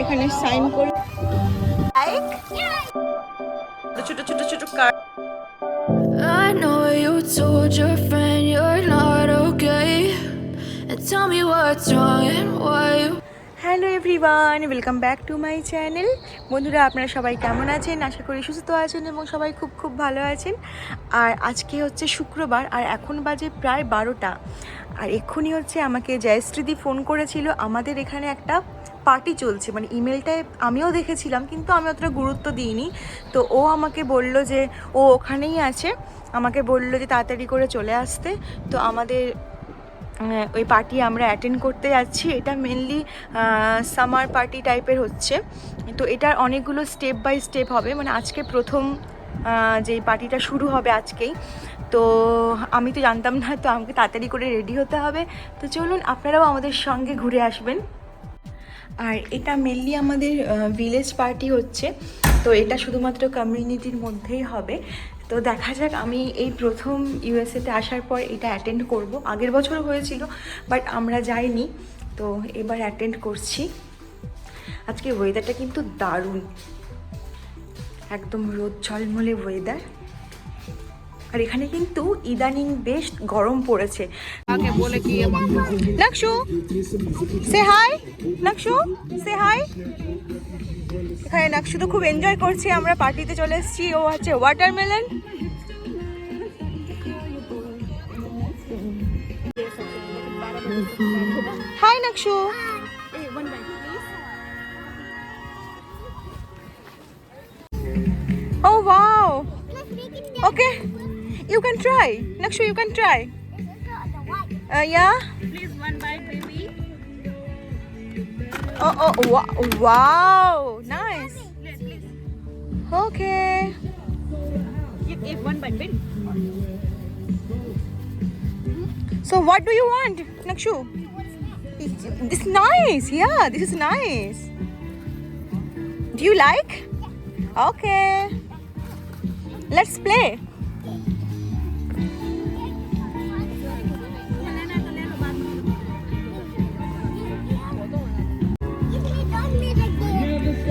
এখানে সাইন করে ছোট ছোট ছোট card I know you told your friend you're not okay. And tell me what's wrong and why you. Hello everyone welcome back to my channel বন্ধুরা আপনারা সবাই কেমন আছেন? আশা করি সুস্থ আছেন এবং সবাই খুব খুব ভালো আছেন। আর আজকে হচ্ছে শুক্রবার আর এখন বাজে প্রায় বারোটা। আর এক্ষুনি হচ্ছে আমাকে জয়শ্রীদি ফোন করেছিল। আমাদের এখানে একটা পার্টি চলছে। মানে ইমেলটায় আমিও দেখেছিলাম, কিন্তু আমি অতটা গুরুত্ব দিইনি। তো ও আমাকে বলল যে, ও ওখানেই আছে। আমাকে বলল যে, তাড়াতাড়ি করে চলে আসতে। তো আমাদের ওই পার্টি আমরা অ্যাটেন্ড করতে যাচ্ছি। এটা মেনলি সামার পার্টি টাইপের হচ্ছে। তো এটার অনেকগুলো স্টেপ বাই স্টেপ হবে। মানে আজকে প্রথম যেই পার্টিটা শুরু হবে আজকেই। তো আমি তো জানতাম না, তো আমাকে তাড়াতাড়ি করে রেডি হতে হবে। তো চলুন, আপনারাও আমাদের সঙ্গে ঘুরে আসবেন। আর এটা মেনলি আমাদের ভিলেজ পার্টি হচ্ছে। তো এটা শুধুমাত্র কমিউনিটির মধ্যেই হবে। তো দেখা যাক, আমি এই প্রথম ইউএসএতে আসার পর এটা অ্যাটেন্ড করব। আগের বছর হয়েছিল বাট আমরা যাইনি। তো এবার অ্যাটেন্ড করছি। আজকে ওয়েদারটা কিন্তু দারুণ। একদম রোদ ঝলমলে ওয়েদার আর এখানে কিন্তু ইদানিং বেশ গরম পড়েছে। আগে বলে কি নাকশু সে হাই নাকশু সে হাই এখানে নাকশু তো খুব এনজয় করছে, আমরা পার্টিতে চলে এসেছি। ও আছে watermelon hi Nakshu. Oh wow. Okay. You can try. Nakshu, you can try. Uh, yeah. Please one bite, baby. Oh, oh, wow, wow. Nice. Okay. One bite, baby. So what do you want, Nakshu? This is nice. Yeah, this is nice. Do you like? Okay. Let's play.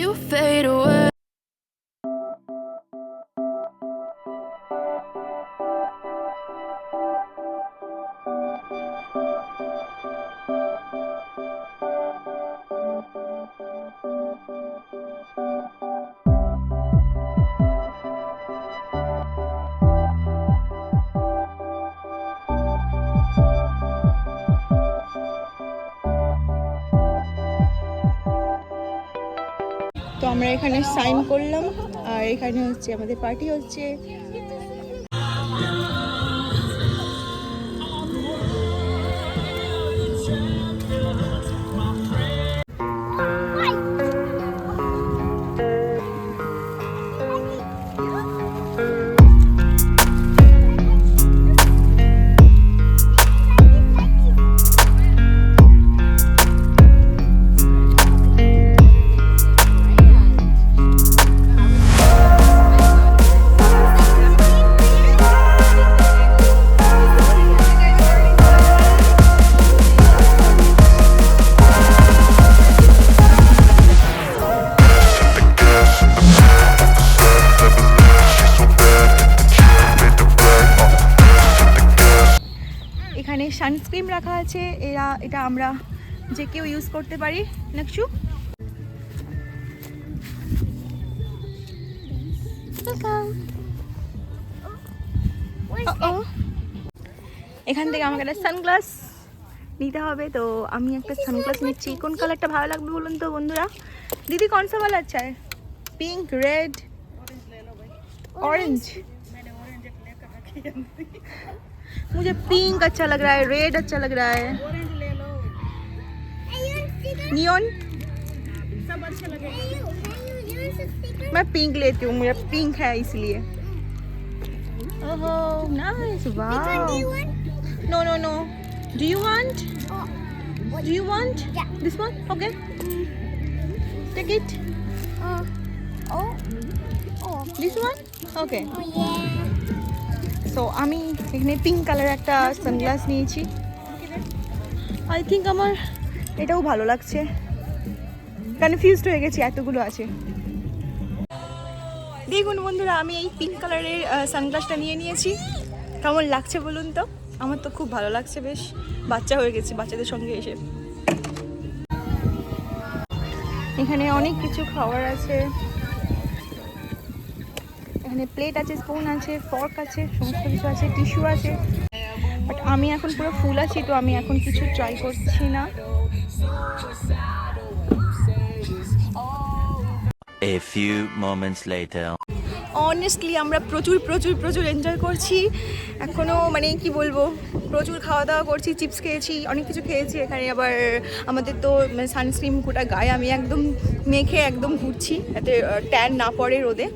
you fade away. আমরা এখানে sign করলাম আর এখানে হচ্ছে আমাদের party হচ্ছে। রাখা আছে এরা এটা আমরা যে কেউ ইউজ করতে পারি। নাকশু এখান থেকে আমাকে একটা সানগ্লাস নিতে হবে তো আমি একটা সানগ্লাস নিচ্ছি। কোন কালারটা ভালো লাগবে বলুন তো বন্ধুরা? দিদি কোন সা কালার চাই পিঙ্ক রেড অরেঞ্জ मुझे पिंक अच्छा लग रहा है रेड अच्छा लग रहा है। नियोन मैं पिंक लेती हूँ मुझे पिंक है इसलिए। No no no do you want do you want this one okay take it this one okay so আমি এখানে পিঙ্ক কালার একটা সানগ্লাস নিয়েছি। আই থিঙ্ক আমার এটাও ভালো লাগছে। কনফিউজড হয়ে গেছি, এতগুলো আছে। দেখুন বন্ধুরা, আমি এই পিঙ্ক কালারের সানগ্লাসটা নিয়ে নিয়েছি। কেমন লাগছে বলুন তো? আমার তো খুব ভালো লাগছে বেশ। বাচ্চা হয়ে গেছি, বাচ্চাদের সঙ্গে এসে। এখানে অনেক কিছু খাবার আছে। এখানে প্লেট আছে স্পুন আছে ফর্ক আছে সমস্ত কিছু আছে টিস্যু আছে। বাট আমি এখন পুরো ফুল আছি তো আমি এখন কিছু ট্রাই করছি না। A few moments later. Honestly আমরা প্রচুর প্রচুর প্রচুর এনজয় করছি। এখনও মানে কি বলব প্রচুর খাওয়া দাওয়া করছি চিপস খেয়েছি অনেক কিছু খেয়েছি এখানে। আবার আমাদের তো সানস্ক্রিন গোটা গায়ে আমি একদম মেখে একদম ঘুরছি যাতে ট্যান না পড়ে রোদে।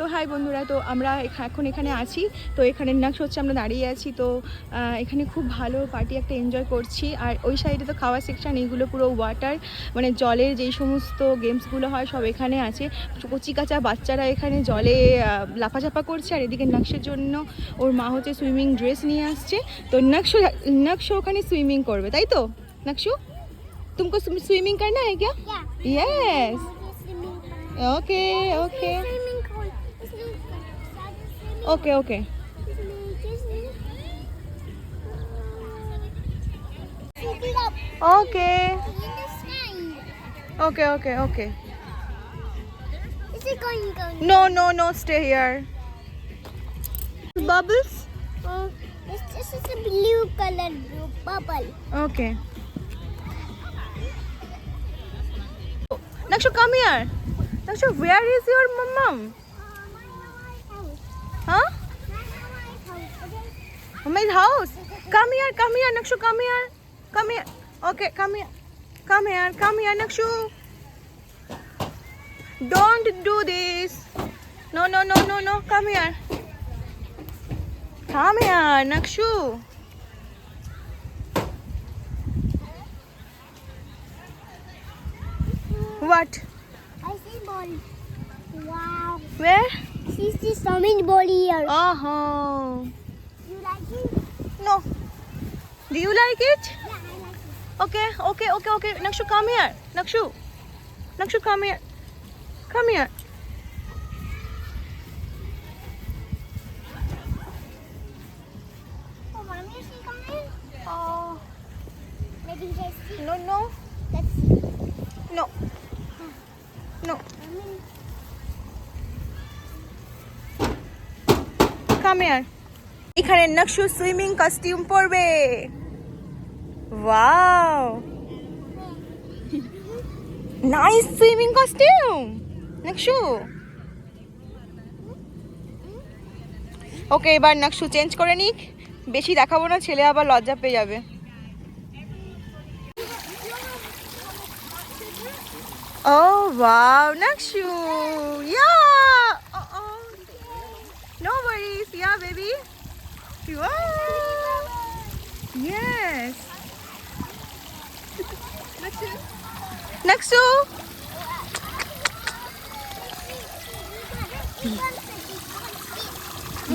তো হাই বন্ধুরা তো আমরা এখা- এখন এখানে আছি তো এখানে নাক্স হচ্ছে আমরা দাঁড়িয়ে আছি তো আহ, এখানে খুব ভালো পার্টি একটা এনজয় করছি আর ওই সাইডে তো খাওয়ার সেকশন এইগুলো পুরো ওয়াটার মানে জলের যেই সমস্ত গেমসগুলো হয় সব এখানে আছে কচি কাঁচা বাচ্চারা এখানে জলে আহ, লাফাঝাপা করছে আর এদিকে নাক্সের জন্য ওর মা হচ্ছে সুইমিং ড্রেস নিয়ে আসছে তো নাক্সো নাক্সো ওখানে সুইমিং করবে তাই তো নাক্সু तुमको स्विमिंग करना है क्या yes okay okay Okay, okay. Okay okay okay okay No, no, no, stay here. Bubbles? Uh, this, is a blue color bubble. Okay. Nakshu, come here. Nakshu, where is your mom? My house. Come here come here Nakshu come here. Come here. Okay come here. Come here come here Nakshu. Don't do this. No no no no no. Come here. Come here Nakshu. What? I see ball. Wow. where? This is swimming ball here. it? No do you like it Yeah, I like it. Okay, okay, okay, okay. Nakshu, come here. Nakshu. Nakshu, come here. Come here. Oh, mommy, is she coming? Oh. Maybe let's see. No, no, Let's see. no. Hmm. No. Mommy. Come here. এখানে Nakshu swimming costume পরবে wow nice swimming costume Nakshu okay এবার Nakshu change করে নিক বেশি দেখাবো না ছেলে আবার লজ্জা পেয়ে যাবে Oh wow, Nakshu! Yeah! Uh-oh. No worries, yeah, you. Oh! Yes. Next Naksu.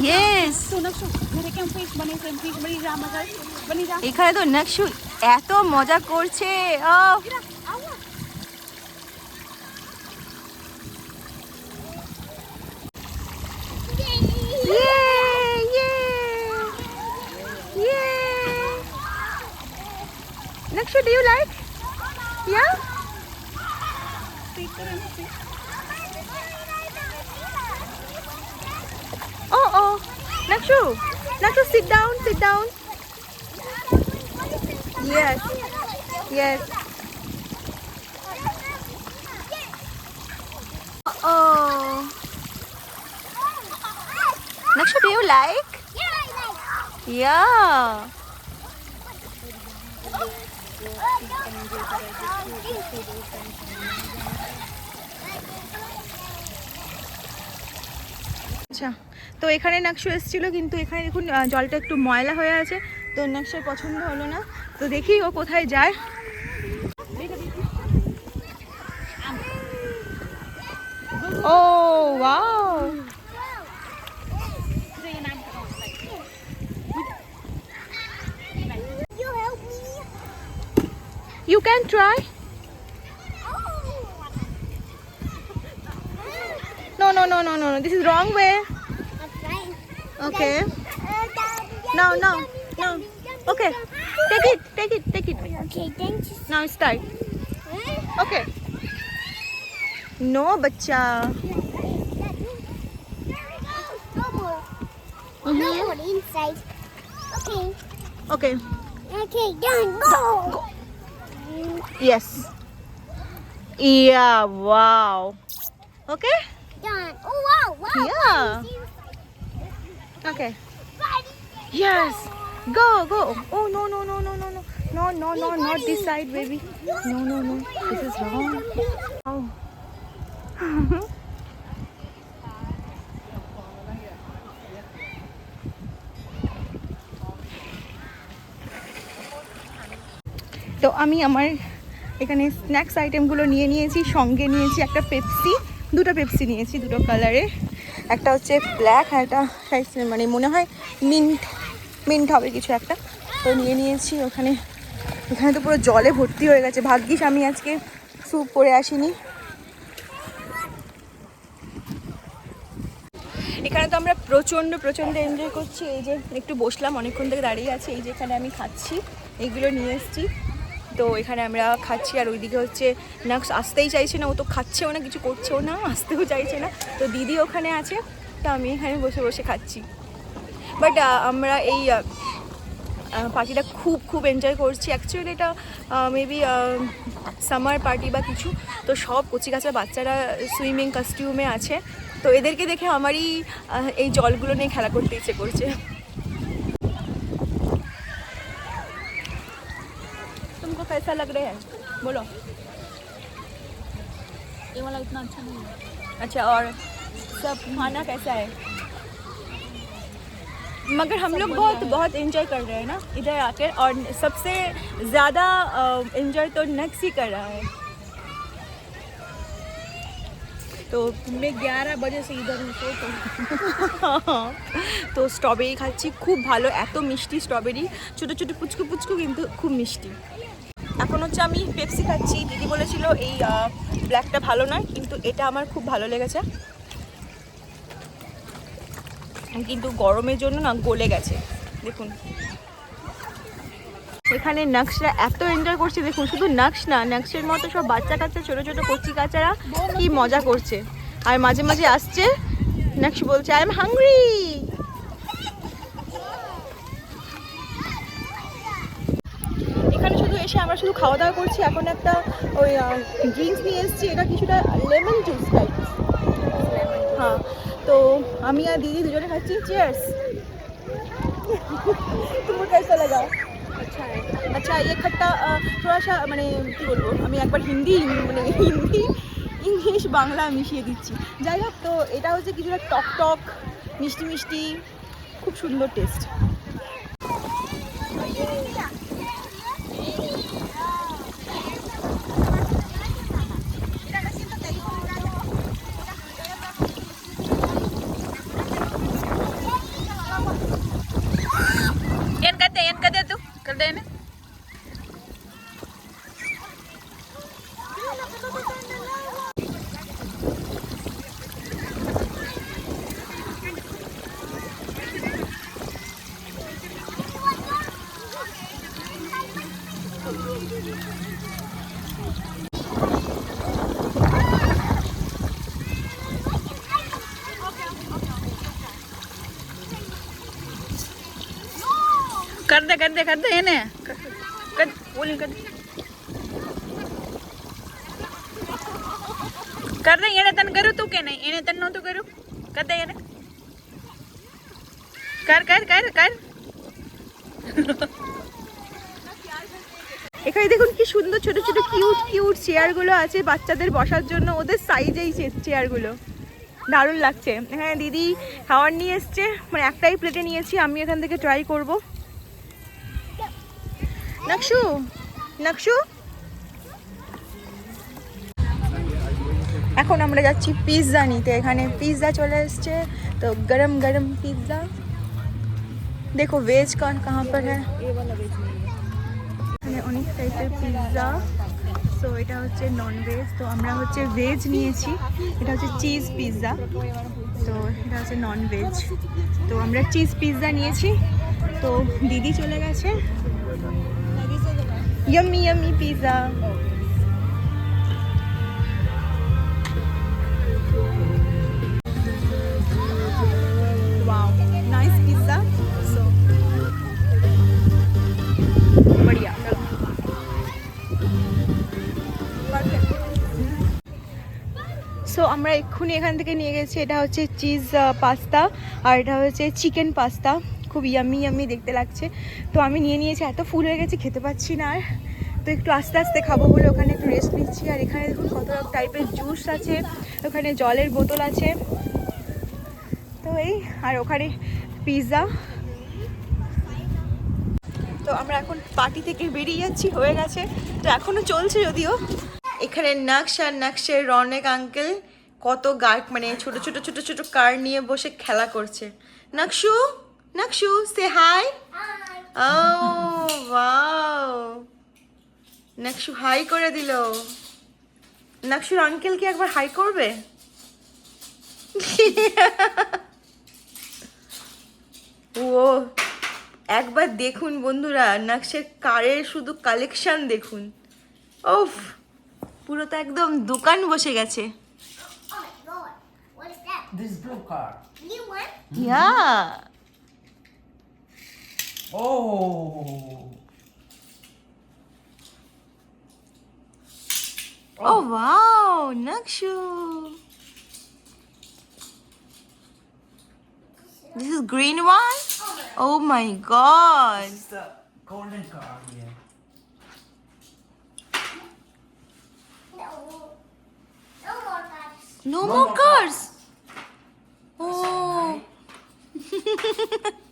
Yes. এখানে তো নকশু এত মজা করছে ও Nacho, Nacho, sit down, sit down. Yes, yes. Oh. Nacho, do you like? Yeah, I like. Yeah. अच्छा তো এখানে নাকশো এসেছিল, কিন্তু এখানে দেখুন জলটা একটু ময়লা হয়ে আছে, তো নাকশার পছন্দ হলো না। তো দেখি ও কোথায় যায়। ও, wow. Can try no no no no no this is wrong way I'm Okay. No, no, no. Okay. Take it, take it, take it. Okay, thank you. Now start. Okay. No, bacha. No mm-hmm. more inside. Okay. Okay. Okay, done. Go. go. Yes. Yeah, wow. Okay? Done. Oh, wow, wow. Yeah. Okay. Yes. Go, go. Oh, no, no, no, no, no, no. No, no, no, not this side, baby. No, no, no. This is wrong. Oh. তো আমি আমার এখানে snacks আইটেমগুলো নিয়ে নিয়েছি সঙ্গে নিয়েছি একটা পেপসি দুটো পেপসি নিয়েছি দুটো কালারের একটা হচ্ছে ব্ল্যাক আর একটা মানে মনে হয় মিন্ট মিন্ট হবে কিছু একটা। তো নিয়ে নিয়েছি ওখানে। এখানে তো পুরো জলে ভর্তি হয়ে গেছে। ভাগ্যিস আমি আজকে স্যুপ করে আসিনি। এখানে তো আমরা প্রচণ্ড প্রচণ্ড এনজয় করছি। এই যে একটু বসলাম, অনেকক্ষণ থেকে দাঁড়িয়ে আছি। এই যে এখানে আমি খাচ্ছি। এইগুলো নিয়ে এসেছি। তো এখানে আমরা খাচ্ছি, আর ওইদিকে হচ্ছে নাক্স আসতেই চাইছে না, ও তো খাচ্ছেও না, কিছু করছেও না, আসতেও চাইছে না। তো দিদি ওখানে আছে, তো আমি এখানে বসে বসে খাচ্ছি। বাট আমরা এই পার্টিটা খুব খুব এনজয় করছি। অ্যাকচুয়ালি এটা মেবি সামার পার্টি বা কিছু। তো সব কচিকাচা বাচ্চারা সুইমিং কস্টিউমে আছে। তো এদেরকে দেখে আমারই এই জলগুলো নিয়ে খেলা করতে ইচ্ছে করছে। कैसा लग रहा है बोलो ये वाला उतना अच्छा नहीं है अच्छा और सब खाना कैसा है मगर हम लोग बहुत बहुत एंजॉय कर रहे हैं ना इधर आकर और सबसे ज़्यादा एंजॉय तो नेक्स्ट ही कर रहा है তো मैं ग्यारह बजे से इधर हूँ सो तो তো স্ট্রবেরি খাচ্ছি খুব ভালো এত মিষ্টি স্ট্রবেরি ছোটো ছোটো পুচকু পুচকু কিন্তু খুব মিষ্টি এখন হচ্ছে আমি পেপসি খাচ্ছি। দিদি বলেছিল এই ব্ল্যাকটা ভালো নয়, কিন্তু এটা আমার খুব ভালো লেগেছে। কিন্তু গরমের জন্য না গলে গেছে। দেখুন। এখানে নাক্সরা এত এনজয় করছে, দেখুন, শুধু নাক্স না নাক্সের মতো সব বাচ্চা কাচ্চা, ছোটো ছোটো কচি কাচারা কি মজা করছে। আর মাঝে মাঝে আসছে নাক্স বলছে আই এম হাংরি এখানে শুধু এসে আমরা শুধু খাওয়া দাওয়া করছি এখন একটা ওই ড্রিঙ্কস নিয়ে এসেছি এটা কিছুটা লেমন জুস টাইপ হ্যাঁ তো আমি আর দিদি দুজনে খাচ্ছি চিয়ার্স তোমার कैसा लगा अच्छा है अच्छा ये खट्टा अ, थोड़ा सा মানে কি বলবো আমি একবার হিন্দি মানে হিন্দি ইংলিশ বাংলা মিশিয়ে দিচ্ছি যাই হোক তো এটা হচ্ছে কিছুটা টক টক মিষ্টি মিষ্টি খুব সুন্দর টেস্ট કર દે કર દે કર દે એને કર બોલી કર કર દે એને તને કર્યું તું કે નહીં એને તને નહોતું કર્યું કર દે એને કર કર এখানে দেখুন কি সুন্দর ছোট ছোট কিউট কিউট চেয়ারগুলো আছে বাচ্চাদের বসার জন্য। ওদের সাইজেই চেয়ারগুলো দারুণ লাগছে। হ্যাঁ দিদি খাওয়ার নিয়ে এসছে। মানে একটাই প্লেটে নিয়েছি। আমি এখান থেকে ট্রাই করব। নকশু নকশু এখন আমরা যাচ্ছি পিৎজা নিতে। এখানে পিৎজা চলে এসছে। তো গরম গরম পিৎজা দেখো ভেজ কন কাহা পর হ্যাঁ। এখানে অনেক টাইপের পিৎজা সো এটা হচ্ছে নন ভেজ তো আমরা হচ্ছে ভেজ নিয়েছি। এটা হচ্ছে চিজ পিৎজা তো এটা হচ্ছে নন ভেজ তো আমরা চিজ পিৎজা নিয়েছি। তো দিদি চলে গেছে। yummy yummy pizza wow nice pizza so बढ़िया সো আমরা এক্ষুনি এখান থেকে নিয়ে গেছি এটা হচ্ছে চিজ পাস্তা আর এটা হচ্ছে চিকেন পাস্তা খুব ইয়ামি ইয়ামি দেখতে লাগছে। তো আমি নিয়ে নিয়েছি, এত ফুল হয়ে গেছে, খেতে পাচ্ছি না আর। তো একটু আস্তে আস্তে খাব বলে ওখানে একটু রেস্ট নিচ্ছি। আর এখানে দেখুন কত রকম টাইপের জুস আছে, ওখানে জলের বোতল আছে। তো এই, আর ওখানে পিৎজা তো আমরা এখন পার্টি থেকে বেরিয়ে যাচ্ছি, হয়ে গেছে। তো এখনও চলছে যদিও। এখানে নাকশ আর নাকশের রনেক আঙ্কেল কত গার্ড মানে ছোট ছোট ছোট ছোট কার নিয়ে বসে খেলা করছে। নাকশু নাকশু সে hi oh wow Nakshu hi করে দিল নাকশুর আঙ্কেল কি একবার হাই করবে ও একবার দেখুন বন্ধুরা নাকশের কারের শুধু কালেকশন দেখুন ওফ পুরো তো একদম দোকান বসে গেছে Oh my god. What is that? This blue car. Blue one? Oh! Oh wow, Nakshu. This is green one? Oh my god. This is the golden card here. No, no more, more cars. cars. Oh.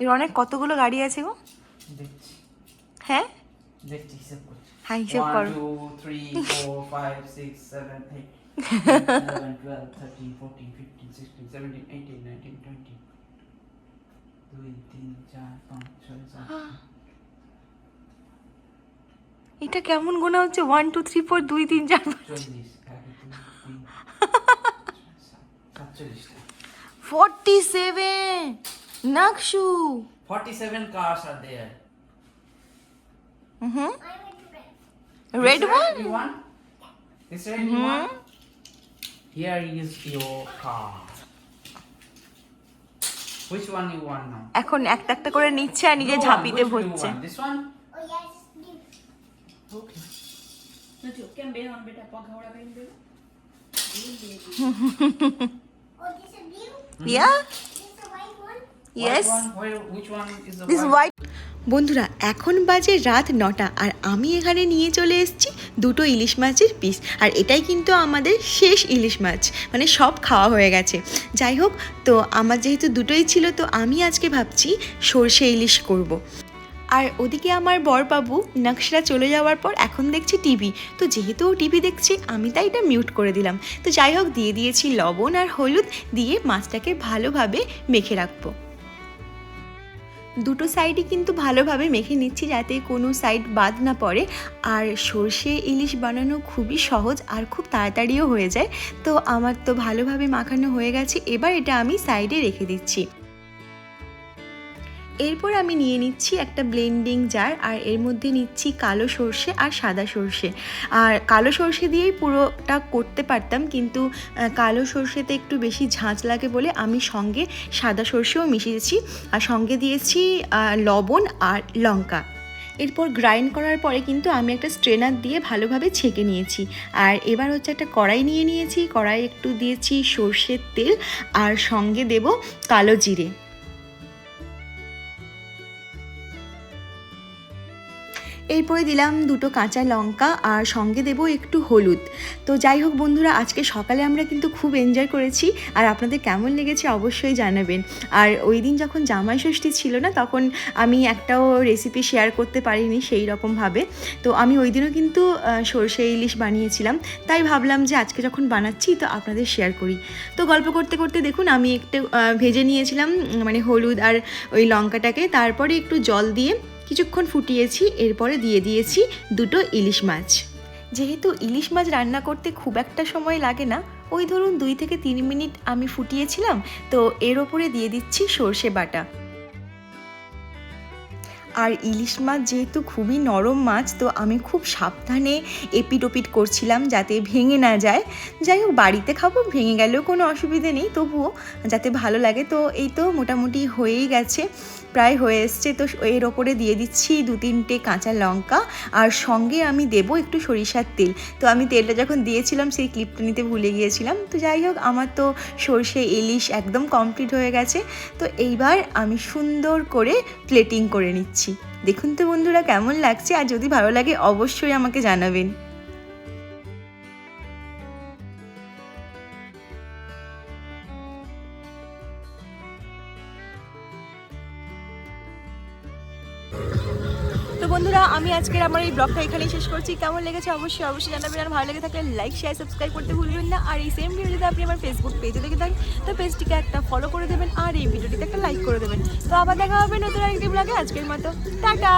এর অনেক কতগুলো গাড়ি আছে গো? হ্যাঁ? দেখছি এটা কেমন গোনা হচ্ছে? ওয়ান টু থ্রি ফোর দুই তিন চার forty seven Nakshu. 47 cars are there. Mm-hmm. I red. Red one? You want? This red mm -hmm. you want? Here is your car. Which one you want now? এখন একটা একটা করে নিচ্ছে আর নিজে ঝাঁপিতে ভরছে। This one? Oh yes, please. Okay. तो जो क्या बेल हम बेटा पग हवड़ा बेल बेल। Yeah. One. Yes White one? Where, which one is the this white? White বন্ধুরা এখন বাজে রাত নটা আর আমি এখানে নিয়ে চলে এসেছি দুটো ইলিশ মাছের পিস আর এটাই কিন্তু আমাদের শেষ ইলিশ মাছ মানে সব খাওয়া হয়ে গেছে যাই হোক তো আমার যেহেতু দুটোই ছিল তো আমি আজকে ভাবছি সর্ষে ইলিশ করব। আর ওদিকে আমার বরবাবু নকশরা চলে যাওয়ার পর এখন দেখছি টিভি তো যেহেতু ও টিভি দেখছি আমি তাই এটা মিউট করে দিলাম তো যাই হোক দিয়ে দিয়েছি লবণ আর হলুদ দিয়ে মাছটাকে ভালোভাবে মেখে রাখব দুটো সাইডই কিন্তু ভালোভাবে মেখে নিচ্ছি যাতে কোনো সাইড বাদ না পড়ে। আর সর্ষে ইলিশ বানানো খুবই সহজ আর খুব তাড়াতাড়িও হয়ে যায়। তো আমার তো ভালোভাবে মাখানো হয়ে গেছে। এবার এটা আমি সাইডে রেখে দিচ্ছি। এরপর আমি নিয়ে নিচ্ছি একটা ব্লেন্ডিং জার আর এর মধ্যে নিচ্ছি কালো সর্ষে আর সাদা সর্ষে। আর কালো সর্ষে দিয়েই পুরোটা করতে পারতাম, কিন্তু কালো সর্ষেতে একটু বেশি ঝাঁঝ লাগে বলে আমি সঙ্গে সাদা সর্ষেও মিশিয়েছি। আর সঙ্গে দিয়েছি লবণ আর লঙ্কা। এরপর গ্রাইন্ড করার পরে কিন্তু আমি একটা স্ট্রেনার দিয়ে ভালোভাবে ছেঁকে নিয়েছি। আর এবার হচ্ছে একটা কড়াই নিয়ে নিয়েছি কড়াই একটু দিয়েছি সর্ষের তেল আর সঙ্গে দেব কালো জিরে। এরপরে দিলাম দুটো কাঁচা লঙ্কা আর সঙ্গে দেবো একটু হলুদ। তো যাই হোক বন্ধুরা, আজকে সকালে আমরা কিন্তু খুব এনজয় করেছি আর আপনাদের কেমন লেগেছে অবশ্যই জানাবেন। আর ওই দিন যখন জামাই ষষ্ঠী ছিল না, তখন আমি একটাও রেসিপি শেয়ার করতে পারিনি সেই রকমভাবে তো আমি ওই দিনও কিন্তু সর্ষে ইলিশ বানিয়েছিলাম। তাই ভাবলাম যে আজকে যখন বানাচ্ছি তো আপনাদের শেয়ার করি। তো গল্প করতে করতে দেখুন, আমি একটু ভেজে নিয়েছিলাম মানে হলুদ আর ওই লঙ্কাটাকে। তারপরে একটু জল দিয়ে কিছুক্ষণ ফুটিয়েছি, এরপরে দিয়ে দিয়েছি দুটো ইলিশ মাছ। যেহেতু ইলিশ মাছ রান্না করতে খুব একটা সময় লাগে না, ওই ধরুন দুই থেকে তিন মিনিট আমি ফুটিয়েছিলাম, তো এর ওপরে দিয়ে দিচ্ছি সর্ষে বাটা। আর ইলিশ মাছ যেহেতু খুবই নরম মাছ, তো আমি খুব সাবধানে এপিট ওপিট করছিলাম যাতে ভেঙে না যায়। যাই হোক, বাড়িতে খাব, ভেঙে গেলেও কোনো অসুবিধে নেই, তবুও যাতে ভালো লাগে, তো এই তো মোটামুটি হয়েই গেছে। প্রায় হয়ে এসছে। তো এর ওপরে দিয়ে দিচ্ছি দু তিনটে কাঁচা লঙ্কা আর সঙ্গে আমি দেবো একটু সরিষার তেল। তো আমি তেলটা যখন দিয়েছিলাম সেই ক্লিপটা নিতে ভুলে গিয়েছিলাম। তো যাই হোক, আমার তো সর্ষে ইলিশ একদম কমপ্লিট হয়ে গেছে। তো এইবার আমি সুন্দর করে প্লেটিং করে নিচ্ছি। দেখুন তো বন্ধুরা, কেমন লাগছে? আর যদি ভালো লাগে, অবশ্যই আমাকে জানাবেন। আজকের আমার এই ব্লগটা এখানেই শেষ করছি। কেমন লেগেছে অবশ্যই অবশ্যই জানাবেন। আর ভালো লেগে থাকলে লাইক শেয়ার সাবস্ক্রাইব করতে ভুলবেন না। আর এই সেম ভিডিও যদি আপনি আমার ফেসবুক পেজে দেখে থাকেন। তো পেজটিকে একটা ফলো করে দেবেন আর এই ভিডিওটিতে একটা লাইক করে দেবেন। তো আবার দেখা হবে নতুন আরেকটি ব্লগে আজকের মতো, টাটা!